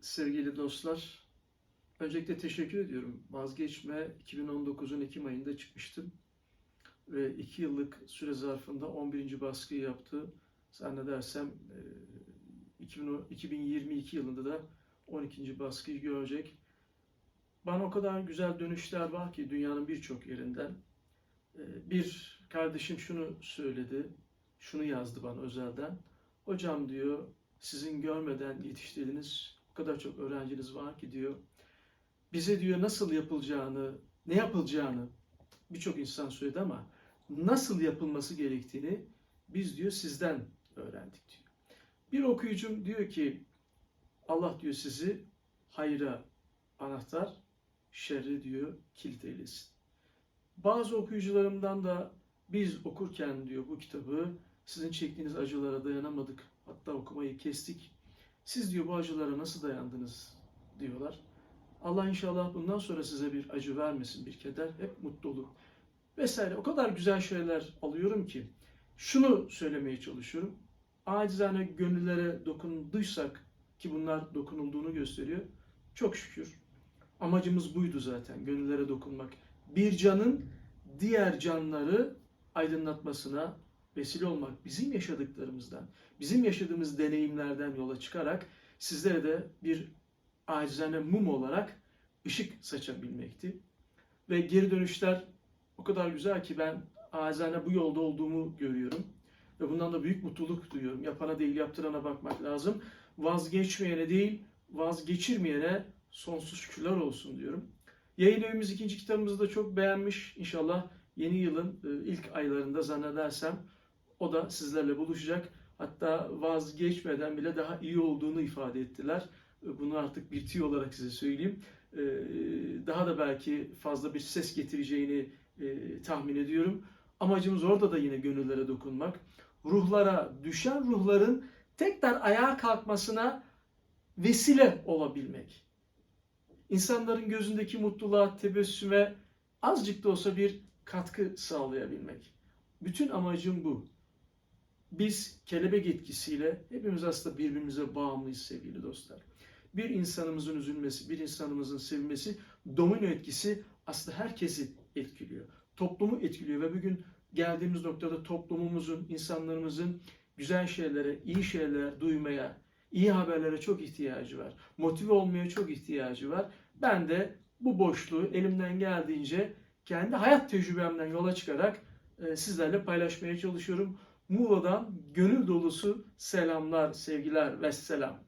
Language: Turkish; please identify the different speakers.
Speaker 1: sevgili dostlar. Öncelikle teşekkür ediyorum. Vazgeçme 2019'un Ekim ayında çıkmıştım. Ve 2 yıllık süre zarfında 11. baskıyı yaptı. Zannedersem e, 2000 2022 yılında da 12. baskıyı görecek. Bana o kadar güzel dönüşler var ki dünyanın birçok yerinden. E, Bir kardeşim şunu söyledi, şunu yazdı bana özelden. Hocam diyor, sizin görmeden yetiştirdiğiniz kadar çok öğrenciniz var ki diyor. Bize diyor nasıl yapılacağını, ne yapılacağını birçok insan söyledi ama nasıl yapılması gerektiğini biz diyor sizden öğrendik diyor. Bir okuyucum diyor ki Allah diyor sizi hayra anahtar, şerri diyor kilit eylesin. Bazı okuyucularımdan da biz okurken diyor bu kitabı sizin çektiğiniz acılara dayanamadık. Hatta okumayı kestik. Siz diyor bu acılara nasıl dayandınız diyorlar. Allah inşallah bundan sonra size bir acı vermesin, bir keder, hep mutluluk vesaire. O kadar güzel şeyler alıyorum ki şunu söylemeye çalışıyorum. Acizane gönüllere dokunduysak ki bunlar dokunulduğunu gösteriyor. Çok şükür. Amacımız buydu zaten, gönüllere dokunmak. Bir canın diğer canları aydınlatmasına vesile olmak. Bizim yaşadıklarımızdan, bizim yaşadığımız deneyimlerden yola çıkarak sizlere de bir acizane mum olarak ışık saçabilmekti. Ve geri dönüşler o kadar güzel ki ben acizane bu yolda olduğumu görüyorum. Ve bundan da büyük mutluluk duyuyorum. Yapana değil yaptırana bakmak lazım. Vazgeçmeyene değil vazgeçirmeyene sonsuz şükürler olsun diyorum. Yayın evimiz ikinci kitabımızı da çok beğenmiş. İnşallah yeni yılın e, ilk aylarında zannedersem o da sizlerle buluşacak. Hatta vazgeçmeden bile daha iyi olduğunu ifade ettiler. E, Bunu artık bir tüy olarak size söyleyeyim. E, Daha da belki fazla bir ses getireceğini tahmin ediyorum. Amacımız orada da yine gönüllere dokunmak. Ruhlara, düşen ruhların tekrar ayağa kalkmasına vesile olabilmek. İnsanların gözündeki mutluluğa, tebessüme azıcık da olsa bir katkı sağlayabilmek. Bütün amacım bu. Biz kelebek etkisiyle hepimiz aslında birbirimize bağımlıyız sevgili dostlar. Bir insanımızın üzülmesi, bir insanımızın sevilmesi domino etkisi aslında herkesi etkiliyor. Toplumu etkiliyor ve bugün geldiğimiz noktada toplumumuzun, insanlarımızın güzel şeylere, iyi şeyler duymaya, iyi haberlere çok ihtiyacı var. Motive olmaya çok ihtiyacı var. Ben de bu boşluğu elimden geldiğince kendi hayat tecrübemden yola çıkarak e, sizlerle paylaşmaya çalışıyorum. Muğla'dan gönül dolusu selamlar, sevgiler ve selam.